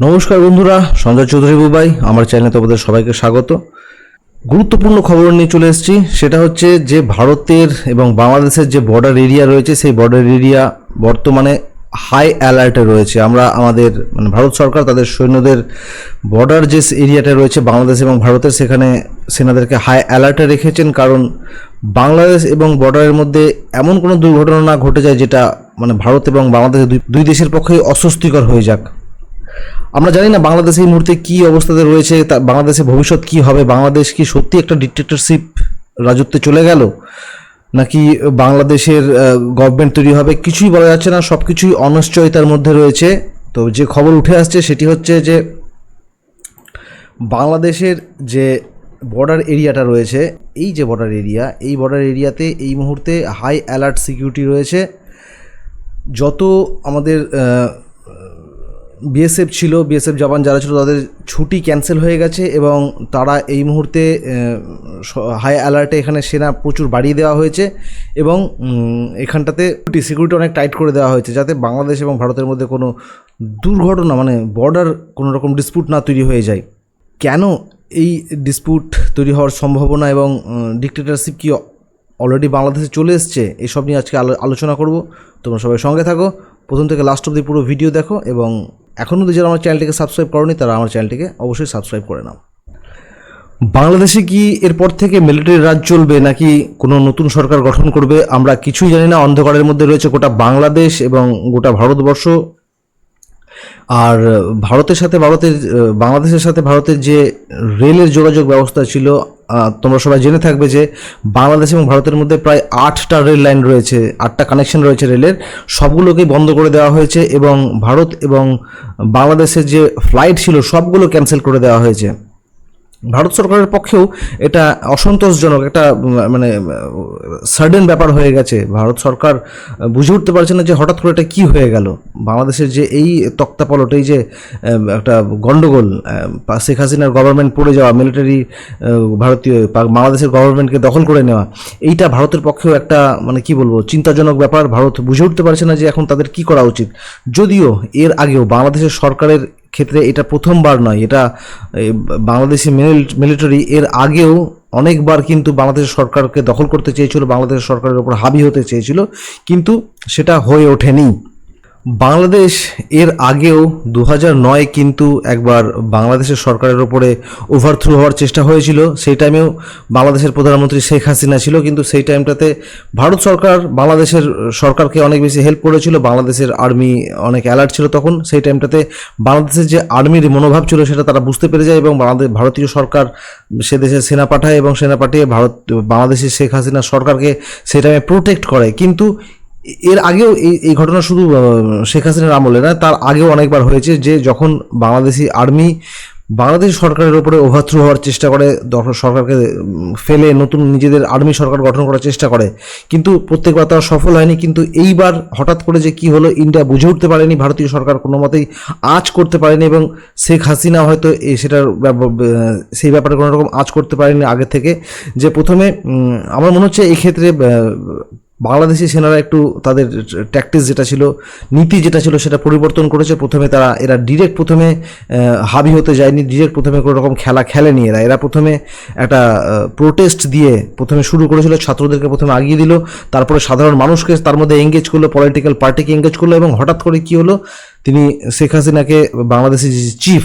নমস্কার বন্ধুরা, সঞ্জয় চৌধুরী বুবাই, আমার চ্যানেলে তোমাদের সবাইকে স্বাগত। গুরুত্বপূর্ণ খবর নিয়ে চলে এসেছি, সেটা হচ্ছে যে ভারতের এবং বাংলাদেশের যে বর্ডার এরিয়া রয়েছে, সেই বর্ডার এরিয়া বর্তমানে হাই অ্যালার্টে রয়েছে। আমরা আমাদের মানে ভারত সরকার তাদের সৈন্যদের বর্ডার যে এরিয়াটা রয়েছে, বাংলাদেশ এবং ভারতের, সেখানে সেনাদেরকে হাই অ্যালার্টে রেখেছেন। কারণ বাংলাদেশ এবং বর্ডারের মধ্যে এমন কোনো দুর্ঘটনা না ঘটে যায়, যেটা মানে ভারত এবং বাংলাদেশ দুই- দেশের পক্ষেই অস্বস্তিকর হয়ে যাক। আমরা জানি না বাংলাদেশ এই মুহূর্তে কি অবস্থাতে রয়েছে, তা বাংলাদেশের ভবিষ্যৎ কি হবে, বাংলাদেশ কি সত্যি একটা ডিক্টেটরশিপ রাজত্বে চলে গেল? নাকি বাংলাদেশের গভর্নমেন্ট তৈরি হবে? কিছুই বলা যাচ্ছে না সব কিছুই অনিশ্চয়তার মধ্যে রয়েছে। তো যে খবর উঠে আসছে সেটি হচ্ছে যে, বাংলাদেশের যে বর্ডার এরিয়াটা রয়েছে, এই যে বর্ডার এরিয়া এই বর্ডার এরিয়াতে এই মুহূর্তে হাই অ্যালার্ট সিকিউরিটি রয়েছে। যত আমাদের বিএসএফ ছিল বিএসএফ জওয়ান যারা ছিল তাদের ছুটি ক্যান্সেল হয়ে গেছে এবং তারা এই মুহূর্তে হাই অ্যালার্টে এখানে সেনা প্রচুর বাড়িয়ে দেওয়া হয়েছে এবং এখানটাতে সিকিউরিটি অনেক টাইট করে দেওয়া হয়েছে যাতে বাংলাদেশ এবং ভারতের মধ্যে কোনো দুর্ঘটনা মানে বর্ডার কোনো রকম ডিসপুট না তৈরি হয়ে যায়। কেন এই ডিসপুট তৈরি হওয়ার সম্ভাবনা এবং ডিক্টেটারশিপ কি অলরেডি বাংলাদেশে চলে এসছে, এসব নিয়ে আজকে আলো- আলোচনা করব। তোমরা সবাই সঙ্গে থাকো। প্রথম থেকে লাস্ট অব্দি পুরো ভিডিও দেখো এবং এখনও যারা আমার চ্যানেলটিকে সাবস্ক্রাইব করনি, তারা আমার চ্যানেলটিকে অবশ্যই সাবস্ক্রাইব করে নাও। বাংলাদেশে কি এরপর থেকে মিলিটারি রাজ চলবে, নাকি কোনো নতুন সরকার গঠন করবে? আমরা কিছুই জানি না, অন্ধকারের মধ্যে রয়েছে গোটা বাংলাদেশ এবং গোটা ভারতবর্ষ। আর ভারতের সাথে ভারতের, বাংলাদেশের সাথে ভারতের যে রেলের যোগাযোগ ব্যবস্থা ছিল তোমরা সবাই জেনে থাকবে যে বাংলাদেশ এবং ভারতের মধ্যে প্রায় আটটা রেল লাইন রয়েছে, আটটা কানেকশন রয়েছে রেলের। সবগুলোকেই বন্ধ করে দেওয়া হয়েছে এবং ভারত এবং বাংলাদেশের যে ফ্লাইট ছিল, সবগুলো ক্যান্সেল করে দেওয়া হয়েছে। ভারত সরকারের পক্ষেও এটা অসন্তোষজনক একটা মানে সাডেন ব্যাপার হয়ে গেছে। ভারত সরকার বুঝে উঠতে পারছে না যে হঠাৎ করে এটা কী হয়ে গেল। বাংলাদেশের যে এই তক্তাপলট এই যে একটা গন্ডগোল আহ, শেখ হাসিনার গভর্নমেন্ট পড়ে যাওয়া মিলিটারি ভারতীয় বাংলাদেশের গভর্নমেন্টকে দখল করে নেওয়া এইটা ভারতের পক্ষেও একটা মানে কি বলব চিন্তাজনক ব্যাপার। ভারত বুঝে উঠতে পারছে না যে এখন তাদের কি করা উচিত। যদিও এর আগেও বাংলাদেশের সরকারের ক্ষেত্রে এটা প্রথমবার নয়। এটা বাংলাদেশি মিলিটারি এর আগেও অনেকবার কিন্তু বাংলাদেশ সরকারকে দখল করতে চেয়েছিল, বাংলাদেশ সরকারের উপর হাবি হতে চেয়েছিল। কিন্তু সেটা হয়ে ওঠেনি। বাংলাদেশ এর আগেও দু নয় কিন্তু একবার বাংলাদেশের সরকারের ওপরে ওভারথ্রো হওয়ার চেষ্টা হয়েছিল। সেই টাইমেও বাংলাদেশের প্রধানমন্ত্রী শেখ হাসিনা ছিল, কিন্তু সেই টাইমটাতে ভারত সরকার বাংলাদেশের সরকারকে অনেক বেশি হেল্প করেছিল। বাংলাদেশের আর্মি অনেক অ্যালার্ট ছিল তখন। সেই টাইমটাতে বাংলাদেশের যে আর্মির মনোভাব ছিল সেটা তারা বুঝতে পেরে যায় এবং বাংলাদেশ, ভারতীয় সরকার সে দেশে সেনা পাঠায় এবং সেনা পাঠিয়ে ভারত, বাংলাদেশের শেখ হাসিনা সরকারকে সেই টাইমে প্রোটেক্ট করে কিন্তু এর আগেও এই এই ঘটনা শুধু শেখ হাসিনার আমলে না তার আগেও অনেকবার হয়েছে যে যখন বাংলাদেশি আর্মি বাংলাদেশ সরকারের উপরে ওভারথ্রো হওয়ার চেষ্টা করে সরকারকে ফেলে নতুন নিজেদের আর্মি সরকার গঠন করার চেষ্টা করে কিন্তু প্রত্যেকবার তারা সফল হয়নি কিন্তু এইবার হঠাৎ করে যে কি হলো ইন্ডিয়া বুঝে উঠতে পারেনি ভারতীয় সরকার কোনো মতেই আঁচ করতে পারেনি এবং শেখ হাসিনা হয়তো সেটার সেই ব্যাপারে কোনো রকম আঁচ করতে পারেনি আগে থেকে যে প্রথমে আমার মনে হচ্ছে এই ক্ষেত্রে আহ, বাংলাদেশি সেনারা একটু তাদের ট্যাকটিস যেটা ছিল, নীতি যেটা ছিল সেটা পরিবর্তন করেছে। প্রথমে তারা, এরা ডিরেক্ট প্রথমে হাবি হতে যায়নি ডিরেক্ট প্রথমে কোনো রকম খেলা খেলেনি এরা। এরা প্রথমে একটা প্রোটেস্ট দিয়ে প্রথমে শুরু করেছিল, ছাত্রদেরকে প্রথমে আগিয়ে দিল। তারপরে সাধারণ মানুষকে তার মধ্যে এঙ্গেজ করল পলিটিক্যাল পার্টিকে এঙ্গেজ করল এবং হঠাৎ করে কি হলো, তিনি শেখ হাসিনাকে বাংলাদেশের যে চিফ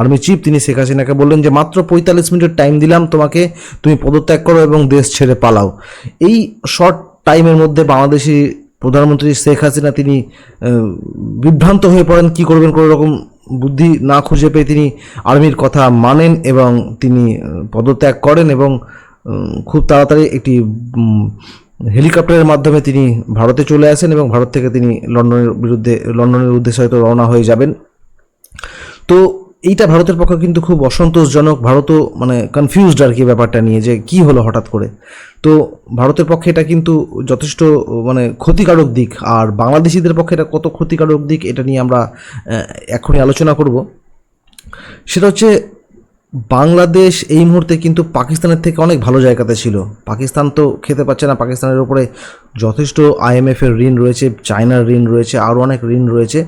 আর্মি চিফ তিনি শেখ হাসিনাকে বললেন যে, মাত্র পঁয়তাল্লিশ মিনিটের টাইম দিলাম, তোমাকে তুমি পদত্যাগ করো এবং দেশ ছেড়ে পালাও। এই শর্ট টাইমের মধ্যে বাংলাদেশি প্রধানমন্ত্রী শেখ হাসিনা তিনি বিভ্রান্ত হয়ে পড়েন, কি করবেন কোনো রকম বুদ্ধি না খুঁজে পেয়ে তিনি আর্মির কথা মানেন এবং তিনি পদত্যাগ করেন এবং খুব তাড়াতাড়ি একটি হেলিকপ্টারের মাধ্যমে তিনি ভারতে চলে আসেন এবং ভারত থেকে তিনি লন্ডনের বিরুদ্ধে, লন্ডনের উদ্দেশ্যে হয়তো রওনা হয়ে যাবেন। তো এইটা ভারতের পক্ষে কিন্তু খুব অসন্তোষজনক। ভারতও মানে কনফিউজড আর কি ব্যাপারটা নিয়ে যে কি হলো হঠাৎ করে। তো ভারতের পক্ষে এটা কিন্তু যথেষ্ট মানে ক্ষতিকারক দিক। আর বাংলাদেশিদের পক্ষে এটা কত ক্ষতিকারক দিক এটা নিয়ে আমরা এখনই আলোচনা করব। সেটা হচ্ছে বাংলাদেশ এই মুহূর্তে কিন্তু পাকিস্তানের থেকে অনেক ভালো জায়গাতে ছিল। পাকিস্তান তো খেতে পাচ্ছে না, পাকিস্তানের উপরে যথেষ্ট আইএমএফ এর ঋণ রয়েছে, চায়নার ঋণ রয়েছে, আরও অনেক ঋণ রয়েছে,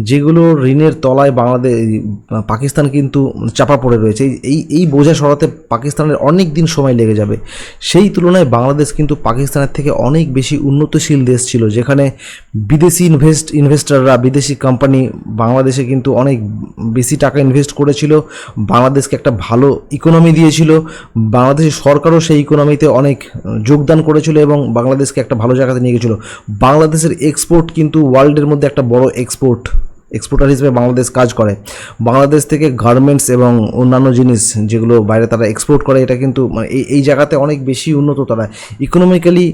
যেগুলো ঋণের তলায় বাংলাদেশ পাকিস্তান কিন্তু চাপা পড়ে রয়েছে। এই- এই এই বোঝা সরাতে পাকিস্তানের অনেক দিন সময় লেগে যাবে। সেই তুলনায় বাংলাদেশ কিন্তু পাকিস্তানের থেকে অনেক বেশি উন্নতশীল দেশ ছিল, যেখানে বিদেশি ইনভেস্ট, ইনভেস্টররা, বিদেশি কোম্পানি বাংলাদেশে কিন্তু অনেক বেশি টাকা ইনভেস্ট করেছিল, বাংলাদেশকে একটা ভালো ইকোনমি দিয়েছিল, বাংলাদেশের সরকারও সেই ইকোনমিতে অনেক যোগদান করেছিল এবং বাংলাদেশকে একটা ভালো জায়গাতে নিয়ে গেছিল। বাংলাদেশের এক্সপোর্ট কিন্তু ওয়ার্ল্ডের মধ্যে একটা বড় এক্সপোর্ট এক্সপোর্টার হিসেবে বাংলাদেশ কাজ করে। বাংলাদেশ থেকে গার্মেন্টস এবং অন্যান্য জিনিস যেগুলো বাইরে তারা এক্সপোর্ট করে, এটা কিন্তু মানে এই এই জায়গাতে অনেক বেশি উন্নত তারা। ইকোনমিক্যালি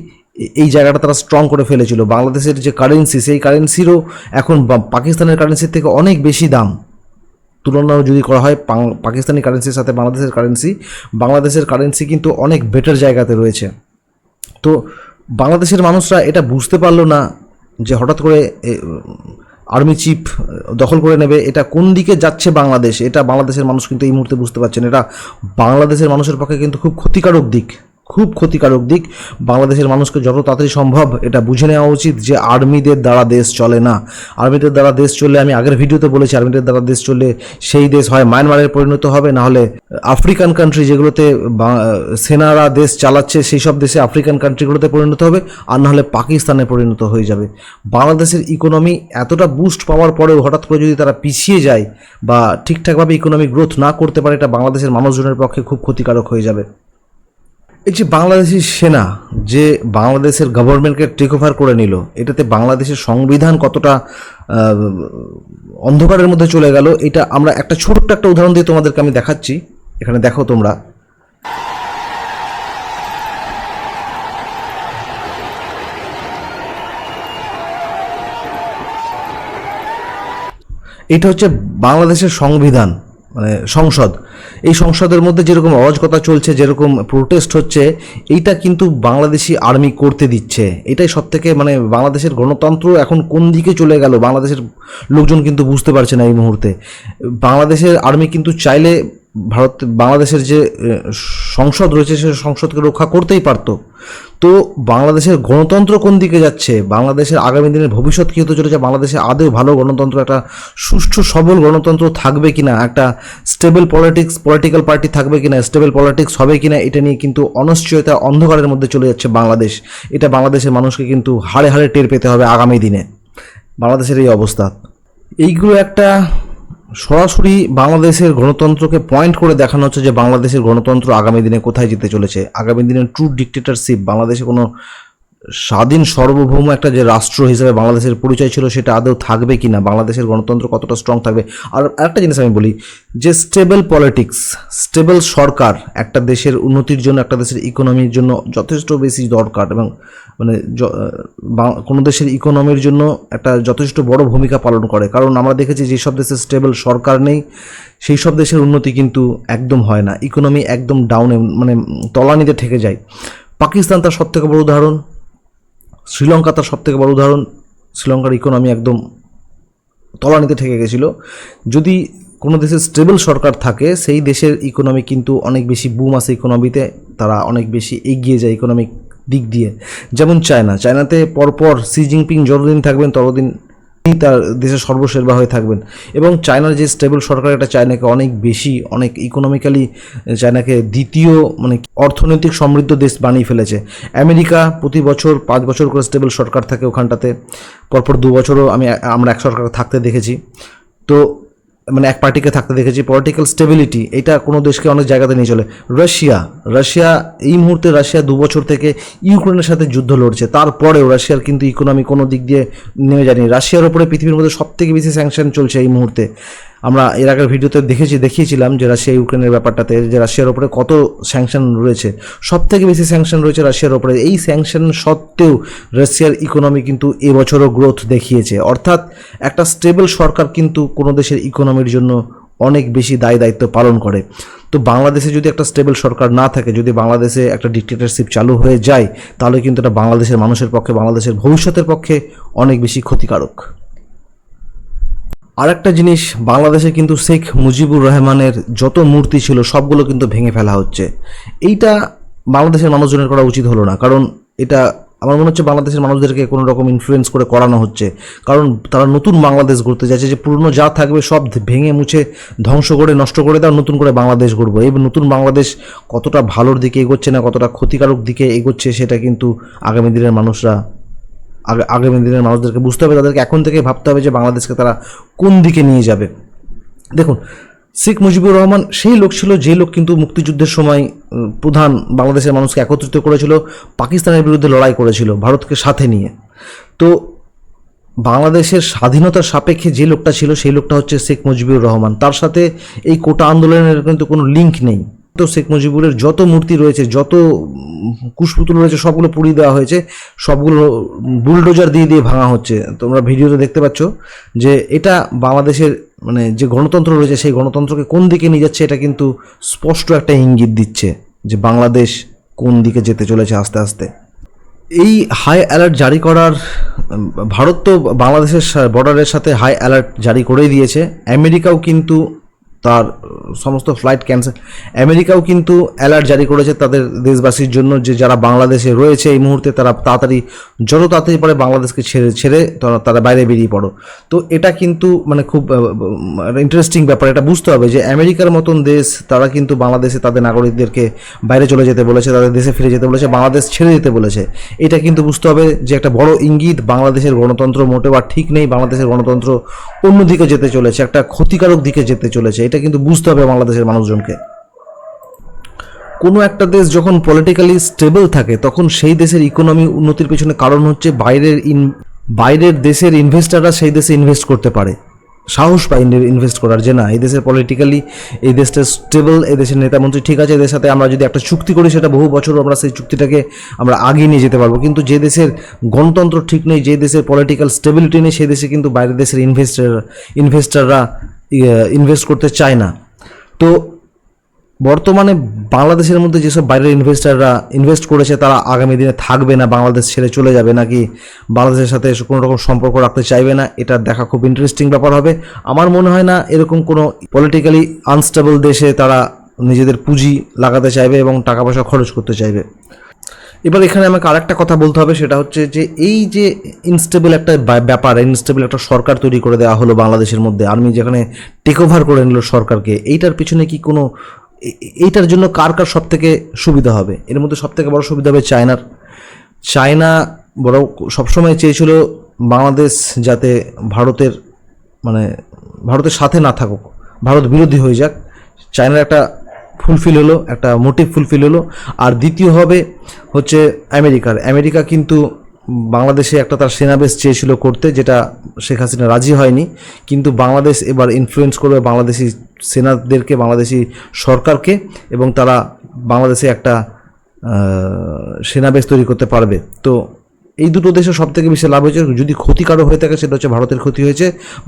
এই জায়গাটা তারা স্ট্রং করে ফেলেছিল। বাংলাদেশের যে কারেন্সি সেই কারেন্সিরও এখন পাকিস্তানের কারেন্সির থেকে অনেক বেশি দাম। তুলনা যদি করা হয় পাকিস্তানি কারেন্সির সাথে বাংলাদেশের কারেন্সি বাংলাদেশের কারেন্সি কিন্তু অনেক বেটার জায়গাতে রয়েছে। তো বাংলাদেশের মানুষরা এটা বুঝতে পারল না যে হঠাৎ করে আর্মি চিফ দখল করে নেবে, এটা কোন দিকে যাচ্ছে বাংলাদেশ? এটা বাংলাদেশের মানুষ কিন্তু এই মুহূর্তে বুঝতে পারছেন এটা বাংলাদেশের মানুষের পক্ষে কিন্তু খুব ক্ষতিকারক দিক। খুব ক্ষতিকারক দিক। বাংলাদেশের মানুষকে যত তাড়াতাড়ি সম্ভব এটা বুঝে নেওয়া উচিত যে আর্মিদের দ্বারা দেশ চলে না। আর্মিদের দ্বারা দেশ চললে, আমি আগের ভিডিওতে বলেছি, আর্মিদের দ্বারা দেশ চললে সেই দেশ হয় মায়ানমারের পরিণত হবে না হলে আফ্রিকান কান্ট্রি যেগুলোতে সেনারা দেশ চালাচ্ছে সেই সব দেশে আফ্রিকান কান্ট্রিগুলোতে পরিণত হবে, আর না হলে পাকিস্তানে পরিণত হয়ে যাবে। বাংলাদেশের ইকোনমি এতটা বুস্ট পাওয়ার পরেও হঠাৎ করে যদি তারা পিছিয়ে যায় বা ঠিকঠাকভাবে ইকোনমি গ্রোথ না করতে পারে, এটা বাংলাদেশের মানুষজনের পক্ষে খুব ক্ষতিকারক হয়ে যাবে। এই যে বাংলাদেশি সেনা যে বাংলাদেশের গভর্নমেন্টকে টেক ওভার করে নিল, এটাতে বাংলাদেশের সংবিধান কতটা অন্ধকারের মধ্যে চলে গেল, এটা আমরা একটা ছোট্ট একটা উদাহরণ দিয়ে তোমাদেরকে আমি দেখাচ্ছি। এখানে দেখো তোমরা। এটা হচ্ছে বাংলাদেশের সংবিধান। মানে সংসদ। এই সংসদের মধ্যে যেরকম অরাজকতা চলছে, যেরকম প্রোটেস্ট হচ্ছে, এইটা কিন্তু বাংলাদেশি আর্মি করতে দিচ্ছে। এটাই সব থেকে মানে বাংলাদেশের গণতন্ত্র এখন কোন দিকে চলে গেল বাংলাদেশের লোকজন কিন্তু বুঝতে পারছে না এই মুহূর্তে। বাংলাদেশের আর্মি কিন্তু চাইলে ভারত, বাংলাদেশের যে সংসদ রয়েছে সে সংসদকে রক্ষা করতেই পারতো। তো বাংলাদেশের গণতন্ত্র কোন দিকে যাচ্ছে? বাংলাদেশের আগামী দিনের ভবিষ্যৎ কী হতে চলেছে? বাংলাদেশে আদৌ ভালো গণতন্ত্র, একটা সুষ্ঠু, সবল গণতন্ত্র থাকবে কিনা? একটা স্টেবল পলিটিক্স পলিটিক্যাল পার্টি থাকবে কিনা? স্টেবল পলিটিক্স হবে কিনা? এটা নিয়ে কিন্তু অনিশ্চয়তা অন্ধকারের মধ্যে চলে যাচ্ছে বাংলাদেশ। এটা বাংলাদেশের মানুষকে কিন্তু হাড়ে হাড়ে টের পেতে হবে আগামী দিনে। বাংলাদেশের এই অবস্থা। এইগুলো একটা সরাসরি বাংলাদেশের গণতন্ত্রকে পয়েন্ট করে দেখানো হচ্ছে যে বাংলাদেশের গণতন্ত্র আগামী দিনে কোথায় যেতে চলেছে। আগামী দিনে ট্রু ডিক্টেটারশিপ বাংলাদেশে কোনো স্বাধীন সার্বভৌম একটা যে রাষ্ট্র হিসেবে বাংলাদেশের পরিচয় ছিল, সেটা আদৌ থাকবে কি না বাংলাদেশের গণতন্ত্র কতটা স্ট্রং থাকবে? আর আরেকটা জিনিস আমি বলি, যে স্টেবল পলিটিক্স স্টেবল সরকার একটা দেশের উন্নতির জন্য, একটা দেশের ইকোনমির জন্য যথেষ্ট বেশি দরকার এবং মানে কোনো দেশের ইকোনমির জন্য একটা যথেষ্ট বড় ভূমিকা পালন করে। কারণ আমরা দেখেছি যেসব দেশে স্টেবল সরকার নেই, সেই সব দেশের উন্নতি কিন্তু একদম হয় না। ইকোনমি একদম ডাউনে মানে তলানিতে ঠেকে যায়। পাকিস্তান তার সব থেকে বড় উদাহরণ। শ্রীলঙ্কা তার সবথেকে বড় উদাহরণ। শ্রীলঙ্কার ইকোনমি একদম তলানিতে ঠেকে গেছিল। যদি কোনো দেশের স্টেবল সরকার থাকে, সেই দেশের ইকোনমি কিন্তু অনেক বেশি বুম আছে ইকোনমিতে। তারা অনেক বেশি এগিয়ে যায় ইকোনমিক দিক দিয়ে। যেমন চায়না। চায়নাতে পরপর সি জিনপিং যতদিন থাকবেন, ততদিন তার দেশের সর্বসেবা হয়ে থাকবেন। এবং চায়নার যে স্টেবল সরকার, এটা চায়নাকে অনেক বেশি, অনেক ইকোনমিক্যালি চায়নাকে দ্বিতীয় মানে অর্থনৈতিক সমৃদ্ধ দেশ বানিয়ে ফেলেছে। আমেরিকা প্রতি বছর পাঁচ বছর করে স্টেবল সরকার থাকে ওখানটাতে। পরপর দু বছরও আমি, আমরা এক সরকার থাকতে দেখেছি। তো মানে এক পার্টিকে থাকতে দেখেছি। পলিটিক্যাল স্টেবিলিটি এটা কোনো দেশকে অনেক জায়গাতে নিয়ে চলে। রাশিয়া রাশিয়া এই মুহূর্তে রাশিয়া দু বছর থেকে ইউক্রেনের সাথে যুদ্ধ লড়ছে। তারপরেও রাশিয়ার কিন্তু ইকোনমি কোনো দিক দিয়ে নেমে যায়নি। রাশিয়ার ওপরে পৃথিবীর মধ্যে সব থেকে বেশি স্যাংশন চলছে এই মুহূর্তে। আমরা এর আগের ভিডিওতে দেখেছি, দেখিয়েছিলাম যে রাশিয়া ইউক্রেনের ব্যাপারটাতে, যে রাশিয়ার ওপরে কত স্যাংশন রয়েছে। সব থেকে বেশি স্যাংশন রয়েছে রাশিয়ার ওপরে। এই স্যাংশন সত্ত্বেও রাশিয়ার ইকোনমি কিন্তু এবছরও গ্রোথ দেখিয়েছে। অর্থাৎ একটা স্টেবল সরকার কিন্তু কোনো দেশের ইকোনমির জন্য অনেক বেশি দায় দায়িত্ব পালন করে। তো বাংলাদেশে যদি একটা স্টেবল সরকার না থাকে, যদি বাংলাদেশে একটা ডিক্টেটরশিপ চালু হয়ে যায়, তাহলে কিন্তু এটা বাংলাদেশের মানুষের পক্ষে, বাংলাদেশের ভবিষ্যতের পক্ষে অনেক বেশি ক্ষতিকারক। আরেকটা জিনিস, বাংলাদেশে কিন্তু শেখ মুজিবুর রহমানের যত মূর্তি ছিল, সবগুলো কিন্তু ভেঙে ফেলা হচ্ছে। এইটা বাংলাদেশের মানুষজনের করা উচিত হলো না, কারণ এটা আমার মনে হচ্ছে বাংলাদেশের মানুষদেরকে কোনো রকম ইনফ্লুয়েন্স করে করানো হচ্ছে। কারণ তারা নতুন বাংলাদেশ গড়তে চাইছে যে পুরনো যা থাকবে সব ভেঙে মুছে ধ্বংস করে, নষ্ট করে দাও নতুন করে বাংলাদেশ গড়বো। এই নতুন বাংলাদেশ কতটা ভালোর দিকে এগোচ্ছে না, কতটা ক্ষতিকারক দিকে এগোচ্ছে, সেটা কিন্তু আগামী দিনের মানুষরা আগে আগামী দিনের মানুষদেরকে বুঝতে হবে, তাদেরকে এখন থেকে ভাবতে হবে যে বাংলাদেশকে তারা কোন দিকে নিয়ে যাবে। দেখুন, শেখ মুজিবুর রহমান সেই লোক ছিল, যে লোক কিন্তু মুক্তিযুদ্ধের সময় প্রধান বাংলাদেশের মানুষকে একত্রিত করেছিল, পাকিস্তানের বিরুদ্ধে লড়াই করেছিল, ভারতকে সাথে নিয়ে। তো বাংলাদেশের স্বাধীনতার সাপেক্ষে যে লোকটা ছিল, সেই লোকটা হচ্ছে শেখ মুজিবুর রহমান। তার সাথে এই কোটা আন্দোলনের কিন্তু কোনো লিঙ্ক নেই। শেখ মুজিবুরের যত মূর্তি রয়েছে, যত কুশপুতুল রয়েছে, সবগুলো পুড়িয়ে দেওয়া হয়েছে, সবগুলো বুলডোজার দিয়ে দিয়ে ভাঙা হচ্ছে। তোমরা ভিডিওতে দেখতে পাচ্ছ যে এটা বাংলাদেশের মানে যে গণতন্ত্র রয়েছে, সেই গণতন্ত্রকে কোন দিকে নিয়ে যাচ্ছে, এটা কিন্তু স্পষ্ট একটা ইঙ্গিত দিচ্ছে যে বাংলাদেশ কোন দিকে যেতে চলেছে আস্তে আস্তে। এই হাই অ্যালার্ট জারি করার, ভারত তো বাংলাদেশের বর্ডারের সাথে হাই অ্যালার্ট জারি করেই দিয়েছে। আমেরিকাও কিন্তু তার সমস্ত ফ্লাইট ক্যান্সেল আমেরিকাও কিন্তু অ্যালার্ট জারি করেছে তাদের দেশবাসীর জন্য যে যারা বাংলাদেশে রয়েছে এই মুহূর্তে তারা তাড়াতাড়ি, যত তাড়াতাড়ি পারে বাংলাদেশকে ছেড়ে ছেড়ে তারা বাইরে বেরিয়ে পড়ো। তো এটা কিন্তু মানে খুব ইন্টারেস্টিং ব্যাপার। এটা বুঝতে হবে যে আমেরিকার মতন দেশ, তারা কিন্তু বাংলাদেশে তাদের নাগরিকদেরকে বাইরে চলে যেতে বলেছে, তাদের দেশে ফিরে যেতে বলেছে, বাংলাদেশ ছেড়ে যেতে বলেছে। এটা কিন্তু বুঝতে হবে যে একটা বড় ইঙ্গিত বাংলাদেশের গণতন্ত্র মোটেও আর ঠিক নেই। বাংলাদেশের গণতন্ত্র অন্যদিকে যেতে চলেছে, একটা ক্ষতিকারক দিকে যেতে চলেছে। এটা কিন্তু বুঝতে হবে বাংলাদেশের মানুষজনকে। কোনো একটা দেশ যখন পলিটিক্যালি স্টেবল থাকে, তখন সেই দেশের ইকোনমি উন্নতির পেছনে কারণ হচ্ছে বাইরের ইন বাইরের দেশের ইনভেস্টাররা সেই দেশে ইনভেস্ট করতে পারে। সাহস পায় ইনভেস্ট করার যে না, এই দেশের পলিটিক্যালি এই দেশটা স্টেবল এই দেশের নেতামন্ত্রী ঠিক আছে, এদের সাথে আমরা যদি একটা চুক্তি করি, সেটা বহু বছর আমরা সেই চুক্তিটাকে আমরা আগিয়ে নিয়ে যেতে পারব। কিন্তু যে দেশের গণতন্ত্র ঠিক নেই, যে দেশের পলিটিক্যাল স্টেবিলিটি নেই, সেই দেশে কিন্তু বাইরের দেশের ইনভেস্টার ইনভেস্টাররা ইনভেস্ট করতে চায় না। তো বর্তমানে বাংলাদেশের মধ্যে যেসব বাইরের ইনভেস্টাররা ইনভেস্ট করেছে, তারা আগামী দিনে থাকবে না, বাংলাদেশ ছেড়ে চলে যাবে নাকি বাংলাদেশের সাথে কোনো রকম সম্পর্ক রাখতে চাইবে না, এটা দেখা খুব ইন্টারেস্টিং ব্যাপার হবে। আমার মনে হয় না এরকম কোনো পলিটিক্যালি আনস্টেবল দেশে তারা নিজেদের পুঁজি লাগাতে চাইবে এবং টাকা পয়সা খরচ করতে চাইবে। এবার এখানে আমাকে আরেকটা কথা বলতে হবে, সেটা হচ্ছে যে এই যে ইনস্টেবল একটা ব্যা- ব্যাপার ইনস্টেবল একটা সরকার তৈরি করে দেওয়া হলো বাংলাদেশের মধ্যে আর্মি যেখানে টেক ওভার করে নিল সরকারকে, এইটার পিছনে কি কোনো এইটার জন্য কার কার সব থেকে সুবিধা হবে? এর মধ্যে সব থেকে বড় সুবিধা হবে চায়নার। চায়না বড় সবসময় চেয়েছিল বাংলাদেশ যাতে ভারতের মানে ভারতের সাথে না থাকুক, ভারত বিরোধী হয়ে যাক। চায়নার একটা ফুলফিল হলো, একটা মোটিভ ফুলফিল হলো। আর দ্বিতীয় হবে হচ্ছে আমেরিকার। আমেরিকা কিন্তু বাংলাদেশে একটা তার সেনাবেশ চেয়েছিল করতে, যেটা শেখ হাসিনা রাজি হয়নি। কিন্তু বাংলাদেশ এবার ইনফ্লুয়েন্স করবে বাংলাদেশি সেনাদেরকে, বাংলাদেশি সরকারকে, এবং তারা বাংলাদেশে একটা সেনাবেশ তৈরি করতে পারবে। তো এই দুটো দেশে সব থেকে বেশি লাভ হয়েছে, যদি ক্ষতিকারক হয়ে থাকে সেটা হচ্ছে ভারতের ক্ষতি হয়েছে।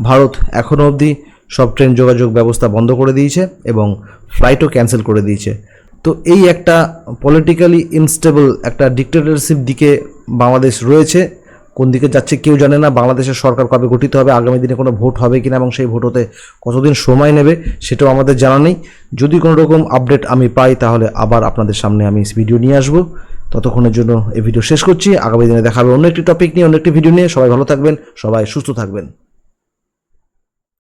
ভারত এখনও অবধি সব ট্রেন যোগাযোগ ব্যবস্থা বন্ধ করে দিয়েছে এবং ফ্লাইটও ক্যান্সেল করে দিয়েছে। তো এই একটা পলিটিক্যালি ইনস্টেবল একটা ডিক্টেটরশিপ দিকে বাংলাদেশ রয়েছে। কোন দিকে যাচ্ছে কেউ জানে না, বাংলাদেশের সরকার কবে গঠিত হবে, আগামী দিনে কোনো ভোট হবে কিনা এবং সেই ভোট হতে কতদিন সময় নেবে সেটাও আমাদের জানা নেই। যদি কোনো রকম আপডেট আমি পাই তাহলে আবার আপনাদের সামনে আমি ভিডিও নিয়ে আসব। ততক্ষণের জন্য এই ভিডিও শেষ করছি। আগামী দিনে দেখাবে অন্য একটি টপিক নিয়ে, অন্য একটি ভিডিও নিয়ে। সবাই ভালো থাকবেন, সবাই সুস্থ থাকবেন।